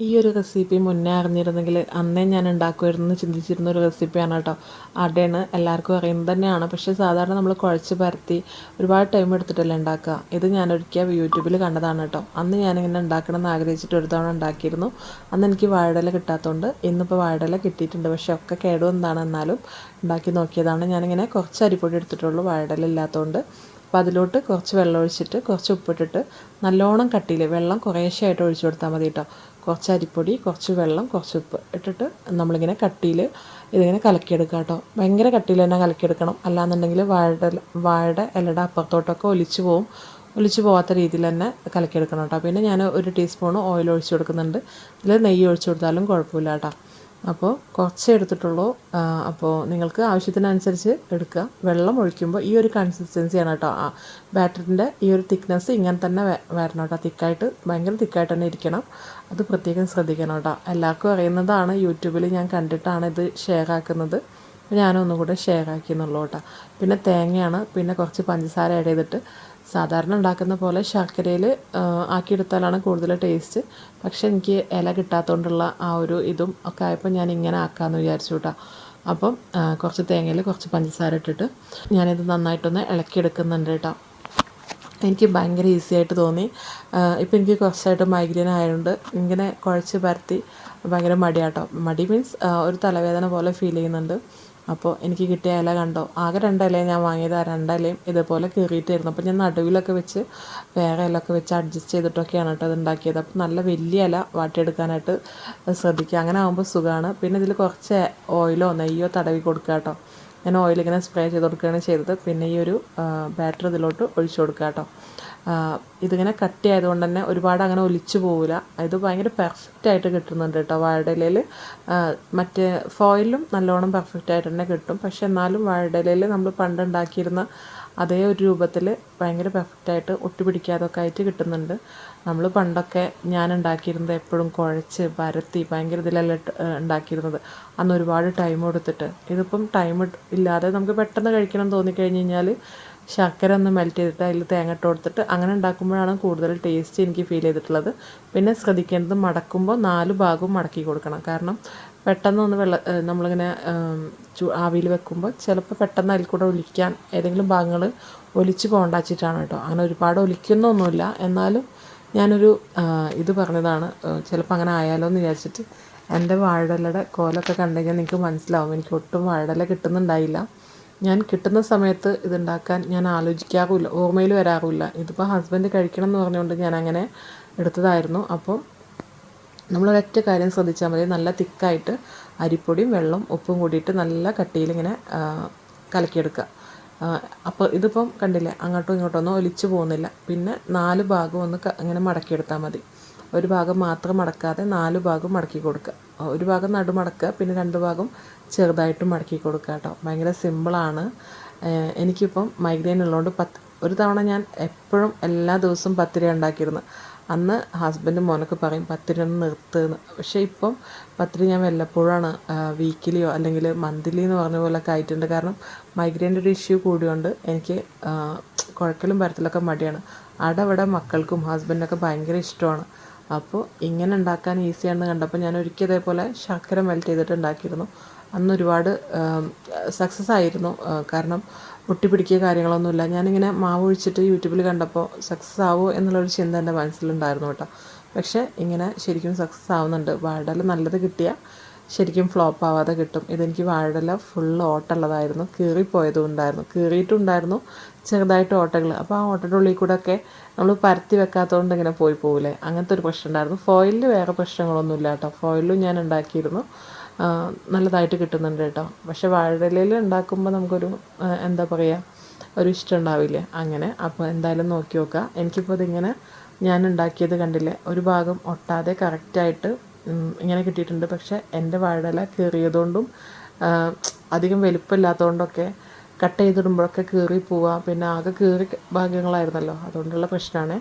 ഈ ഒരു റെസിപ്പി മുന്നേ അറിഞ്ഞിരുന്നെങ്കിൽ അന്നേ ഞാൻ ഉണ്ടാക്കുമായിരുന്നു ചിന്തിച്ചിരുന്ന ഒരു റെസിപ്പിയാണ് കേട്ടോ. അടയാണ് എല്ലാവർക്കും അറിയുന്നത് തന്നെയാണ്. പക്ഷേ സാധാരണ നമ്മൾ കുഴച്ച് പരത്തി ഒരുപാട് ടൈം എടുത്തിട്ടല്ലേ ഉണ്ടാക്കുക. ഇത് ഞാൻ ഒരിക്കൽ യൂട്യൂബിൽ കണ്ടതാണ് കേട്ടോ. അന്ന് ഞാനിങ്ങനെ ഉണ്ടാക്കണം എന്ന് ആഗ്രഹിച്ചിട്ട് ഒരു തവണ ഉണ്ടാക്കിയിരുന്നു. അന്ന് എനിക്ക് വാഴയില കിട്ടാത്തതുകൊണ്ട് ഇന്നിപ്പോൾ വാഴയില കിട്ടിയിട്ടുണ്ട്. പക്ഷേ ഒക്കെ കേടുവെന്താണ് എന്നാലും ഉണ്ടാക്കി നോക്കിയതാണ്. ഞാനിങ്ങനെ കുറച്ച് അരിപ്പൊടി എടുത്തിട്ടുള്ളൂ വാഴയില ഇല്ലാത്തതുകൊണ്ട് അപ്പോൾ അതിലോട്ട് കുറച്ച് വെള്ളം ഒഴിച്ചിട്ട് കുറച്ച് ഉപ്പിട്ടിട്ട് നല്ലോണം കട്ടിയിൽ വെള്ളം കുറേശ്ശായിട്ട് ഒഴിച്ചു കൊടുത്താൽ മതി കേട്ടോ. കുറച്ച് അരിപ്പൊടി കുറച്ച് വെള്ളം കുറച്ച് ഉപ്പ് ഇട്ടിട്ട് നമ്മളിങ്ങനെ കട്ടിയിൽ ഇതിങ്ങനെ കലക്കിയെടുക്കുക കേട്ടോ. ഭയങ്കര കട്ടിയിൽ തന്നെ കലക്കിയെടുക്കണം. അല്ലാന്നുണ്ടെങ്കിൽ വാഴയുടെ വാഴയുടെ ഇലയുടെ അപ്പുറത്തോട്ടൊക്കെ ഒലിച്ചു പോവും. ഒലിച്ചു പോകാത്ത രീതിയിൽ തന്നെ കലക്കിയെടുക്കണം കേട്ടോ. പിന്നെ ഞാൻ ഒരു ടീസ്പൂൺ ഓയിൽ ഒഴിച്ചു കൊടുക്കുന്നുണ്ട്. ഇതിൽ നെയ്യ് ഒഴിച്ചു കൊടുത്താലും കുഴപ്പമില്ല കേട്ടോ. അപ്പോൾ കുറച്ചേ എടുത്തിട്ടുള്ളൂ. അപ്പോൾ നിങ്ങൾക്ക് ആവശ്യത്തിനനുസരിച്ച് എടുക്കുക. വെള്ളം ഒഴിക്കുമ്പോൾ ഈ ഒരു കൺസിസ്റ്റൻസിയാണ് കേട്ടോ. ആ ബാറ്ററിന്റെ ഈ ഒരു തിക്നെസ് ഇങ്ങനെ തന്നെ വരണം കേട്ടോ. തിക്കായിട്ട് ഭയങ്കര തിക്കായിട്ട് തന്നെ ഇരിക്കണം. അത് പ്രത്യേകം ശ്രദ്ധിക്കണം കേട്ടോ. എല്ലാവർക്കും അറിയുന്നതാണ് യൂട്യൂബിൽ ഞാൻ കണ്ടിട്ടാണ് ഇത് ഷെയർ ആക്കുന്നത്. ഞാനൊന്നും കൂടെ ഷെയർ ആക്കിയെന്നുള്ളൂ കേട്ടോ. പിന്നെ തേങ്ങയാണ് പിന്നെ കുറച്ച് പഞ്ചസാര ആഡ് ചെയ്തിട്ട് സാധാരണ ഉണ്ടാക്കുന്ന പോലെ ശർക്കരയിൽ ആക്കിയെടുത്താലാണ് കൂടുതൽ ടേസ്റ്റ് പക്ഷേ എനിക്ക് ഇല കിട്ടാത്തതുകൊണ്ടുള്ള ആ ഒരു ഇതും ഒക്കെ ആയപ്പോൾ ഞാൻ ഇങ്ങനെ ആക്കാമെന്ന് വിചാരിച്ചു കേട്ടോ അപ്പം കുറച്ച് തേങ്ങയിൽ കുറച്ച് പഞ്ചസാര ഇട്ടിട്ട് ഞാനിത് നന്നായിട്ടൊന്ന് ഇളക്കിയെടുക്കുന്നുണ്ട് കേട്ടോ എനിക്ക് ഭയങ്കര ഈസി ആയിട്ട് തോന്നി. ഇപ്പം എനിക്ക് കുറച്ചായിട്ട് മൈഗ്രെയിൻ ആയതുകൊണ്ട് ഇങ്ങനെ കുഴച്ച് പരത്തി ഭയങ്കര മടിയാട്ടോ മടി മീൻസ് ഒരു തലവേദന പോലെ ഫീൽ ചെയ്യുന്നുണ്ട്. അപ്പോൾ എനിക്ക് കിട്ടിയ ഇല കണ്ടോ? ആകെ രണ്ടിലയും ഞാൻ വാങ്ങിയത്. ആ രണ്ടിലയും ഇതേപോലെ കീറിയിട്ടായിരുന്നു. അപ്പോൾ ഞാൻ നടുവിലൊക്കെ വെച്ച് വേറെ ഇലയൊക്കെ വെച്ച് അഡ്ജസ്റ്റ് ചെയ്തിട്ടൊക്കെയാണ് കേട്ടോ അത് ഉണ്ടാക്കിയത്. അപ്പോൾ നല്ല വലിയ ഇല വാട്ടിയെടുക്കാനായിട്ട് ശ്രദ്ധിക്കുക. അങ്ങനെ ആകുമ്പോൾ സുഖമാണ് പിന്നെ ഇതിൽ കുറച്ച് ഓയിലോ നെയ്യോ തടവി കൊടുക്കുക കേട്ടോ. ഞാൻ ഓയിൽ ഇങ്ങനെ സ്പ്രേ ചെയ്ത് കൊടുക്കുകയാണ് ചെയ്തത്. പിന്നെ ഈ ഒരു ബാറ്റർ ഇതിലോട്ട് ഒഴിച്ചു കൊടുക്കുക കേട്ടോ. ഇതിങ്ങനെ കട്ടി ആയതുകൊണ്ട് തന്നെ ഒരുപാട് അങ്ങനെ ഒലിച്ചു പോവില്ല ഇത് ഭയങ്കര പെർഫെക്റ്റ് ആയിട്ട് കിട്ടുന്നുണ്ട് കേട്ടോ വാഴയിലയിൽ. മറ്റേ ഫോയിലും നല്ലോണം പെർഫെക്റ്റ് ആയിട്ട് തന്നെ കിട്ടും. പക്ഷെ എന്നാലും വാഴയിലയിൽ നമ്മൾ പണ്ട് ഉണ്ടാക്കിയിരുന്ന അതേ ഒരു രൂപത്തിൽ ഭയങ്കര പെർഫെക്റ്റായിട്ട് ഒട്ടിപ്പിടിക്കാതൊക്കെ ആയിട്ട് കിട്ടുന്നുണ്ട്. നമ്മൾ പണ്ടൊക്കെ ഞാൻ ഉണ്ടാക്കിയിരുന്നത് എപ്പോഴും കുഴച്ച് പരത്തി ഭയങ്കര ഇതിലല്ല ഉണ്ടാക്കിയിരുന്നത്. അന്ന് ഒരുപാട് ടൈം കൊടുത്തിട്ട്. ഇതിപ്പം ടൈം ഇല്ലാതെ നമുക്ക് പെട്ടെന്ന് കഴിക്കണം തോന്നിക്കഴിഞ്ഞ് കഴിഞ്ഞാൽ ശർക്കര ഒന്ന് മെൽറ്റ് ചെയ്തിട്ട് അതിൽ തേങ്ങ ഇട്ട് കൊടുത്തിട്ട് അങ്ങനെ ഉണ്ടാക്കുമ്പോഴാണ് കൂടുതൽ ടേസ്റ്റ് എനിക്ക് ഫീൽ ചെയ്തിട്ടുള്ളത്. പിന്നെ ശ്രദ്ധിക്കേണ്ടത് മടക്കുമ്പോൾ നാല് ഭാഗവും മടക്കി കൊടുക്കണം. കാരണം പെട്ടെന്ന് ഒന്ന് വെള്ള നമ്മളിങ്ങനെ ആവിയിൽ വെക്കുമ്പോൾ ചിലപ്പോൾ പെട്ടെന്ന് അതിൽ കൂടെ ഒലിക്കാൻ ഏതെങ്കിലും ഭാഗങ്ങൾ ഒലിച്ച് പോകണ്ടാച്ചിട്ടാണ് കേട്ടോ. അങ്ങനെ ഒരുപാട് ഒലിക്കുന്നൊന്നുമില്ല. എന്നാലും ഞാനൊരു ഇത് പറഞ്ഞതാണ്. ചിലപ്പോൾ അങ്ങനെ ആയാലോ എന്ന് വിചാരിച്ചിട്ട് എന്റെ വാഴലയുടെ കോലൊക്കെ കണ്ടെങ്കിൽ നിങ്ങൾക്ക് മനസ്സിലാവും. എനിക്ക് ഒട്ടും വാഴല കിട്ടുന്നുണ്ടായില്ല. ഞാൻ കിട്ടുന്ന സമയത്ത് ഇതുണ്ടാക്കാൻ ഞാൻ ആലോചിക്കാറുമില്ല. ഓർമ്മയിൽ വരാറില്ല ഇതിപ്പോൾ ഹസ്ബൻഡ് കഴിക്കണം എന്ന് പറഞ്ഞുകൊണ്ട് ഞാൻ അങ്ങനെ എടുത്തതായിരുന്നു. അപ്പോൾ നമ്മളൊരൊറ്റ കാര്യം ശ്രദ്ധിച്ചാൽ മതി. നല്ല തിക്കായിട്ട് അരിപ്പൊടിയും വെള്ളം ഉപ്പും കൂടിയിട്ട് നല്ല കട്ടിയിലിങ്ങനെ കലക്കിയെടുക്കുക. അപ്പോൾ ഇതിപ്പം കണ്ടില്ലേ അങ്ങോട്ടും ഇങ്ങോട്ടും ഒന്നും ഒലിച്ചു പോകുന്നില്ല. പിന്നെ നാല് ഭാഗം ഒന്ന് ഇങ്ങനെ മടക്കിയെടുത്താൽ മതി. ഒരു ഭാഗം മാത്രം മടക്കാതെ നാല് ഭാഗം മടക്കി കൊടുക്കുക. ഒരു ഭാഗം നടു മടക്കുക പിന്നെ രണ്ട് ഭാഗം ചെറുതായിട്ട് മടക്കി കൊടുക്കുക കേട്ടോ. ഭയങ്കര സിമ്പിളാണ്. എനിക്കിപ്പം മൈഗ്രെയിൻ ഉള്ളതുകൊണ്ട് പത്ത് ഒരു തവണ ഞാൻ എപ്പോഴും എല്ലാ ദിവസവും പത്തിരി ഉണ്ടാക്കിയിരുന്നു അന്ന് ഹസ്ബൻഡും മോനൊക്കെ പറയും പത്തിരി ഒന്ന് നിർത്തുന്നു പക്ഷേ ഇപ്പം പത്തിരി ഞാൻ വല്ലപ്പോഴാണ് വീക്കിലിയോ അല്ലെങ്കിൽ മന്ത്ലി എന്ന് പറഞ്ഞ പോലൊക്കെ ആയിട്ടുണ്ട്. കാരണം മൈഗ്രൈന്റെ ഒരു ഇഷ്യൂ കൂടിയുണ്ട് എനിക്ക് കുഴക്കലും പരത്തിലൊക്കെ മടിയാണ്. അവിടെ മക്കൾക്കും ഹസ്ബൻഡിനൊക്കെ ഭയങ്കര ഇഷ്ടമാണ്. അപ്പോൾ ഇങ്ങനെ ഉണ്ടാക്കാൻ ഈസിയാണെന്ന് കണ്ടപ്പോൾ ഞാൻ ഒരിക്കൽ ഇതേപോലെ ശർക്കര മെൽറ്റ് ചെയ്തിട്ട് ഉണ്ടാക്കിയിരുന്നു. അന്ന് ഒരുപാട് സക്സസ് ആയിരുന്നു. കാരണം ഒട്ടിപ്പിടിക്കുക കാര്യങ്ങളൊന്നുമില്ല. ഞാനിങ്ങനെ മാവ് ഒഴിച്ചിട്ട് യൂട്യൂബിൽ കണ്ടപ്പോൾ സക്സസ് ആവുമോ എന്നുള്ളൊരു ചിന്ത എന്റെ മനസ്സിലുണ്ടായിരുന്നു കേട്ടോ. പക്ഷേ ഇങ്ങനെ ശരിക്കും സക്സസ് ആവുന്നുണ്ട്. വാഴയില നല്ലത് കിട്ടിയാൽ ശരിക്കും ഫ്ലോപ്പ് ആവാതെ കിട്ടും. ഇതെനിക്ക് വാഴയില ഫുൾ ഓട്ടുള്ളതായിരുന്നു. കീറിപ്പോയതും ഉണ്ടായിരുന്നു. കീറിയിട്ടുണ്ടായിരുന്നു ചെറുതായിട്ട് ഓട്ടകൾ അപ്പോൾ ആ ഓട്ടയുടെ ഉള്ളിൽ കൂടെ ഒക്കെ നമ്മൾ പരത്തി വെക്കാത്തതുകൊണ്ട് ഇങ്ങനെ പോയി പോകില്ലേ അങ്ങനത്തെ ഒരു പ്രശ്നം ഉണ്ടായിരുന്നു. ഫോയിലിൽ വേറെ പ്രശ്നങ്ങളൊന്നുമില്ല കേട്ടോ. ഫോയിലും ഞാൻ ഉണ്ടാക്കിയിരുന്നു. നല്ലതായിട്ട് കിട്ടുന്നുണ്ട് കേട്ടോ. പക്ഷേ വാഴയിലയിൽ ഉണ്ടാക്കുമ്പോൾ നമുക്കൊരു എന്താ പറയുക ഒരു ഇഷ്ടം ഉണ്ടാവില്ലേ? അങ്ങനെ. അപ്പോൾ എന്തായാലും നോക്കി നോക്കുക എനിക്കിപ്പോൾ ഇതിങ്ങനെ ഞാൻ ഉണ്ടാക്കിയത് കണ്ടില്ലേ? ഒരു ഭാഗം ഒട്ടാതെ കറക്റ്റായിട്ട് ഇങ്ങനെ കിട്ടിയിട്ടുണ്ട്. പക്ഷേ എന്റെ വാഴയില കീറിയതുകൊണ്ടും അധികം വലിപ്പമില്ലാത്തതുകൊണ്ടൊക്കെ കട്ട് ചെയ്തിടുമ്പോഴൊക്കെ കീറി പോവുക പിന്നെ ആകെ കീറി ഭാഗങ്ങളായിരുന്നല്ലോ. അതുകൊണ്ടുള്ള പ്രശ്നമാണ്.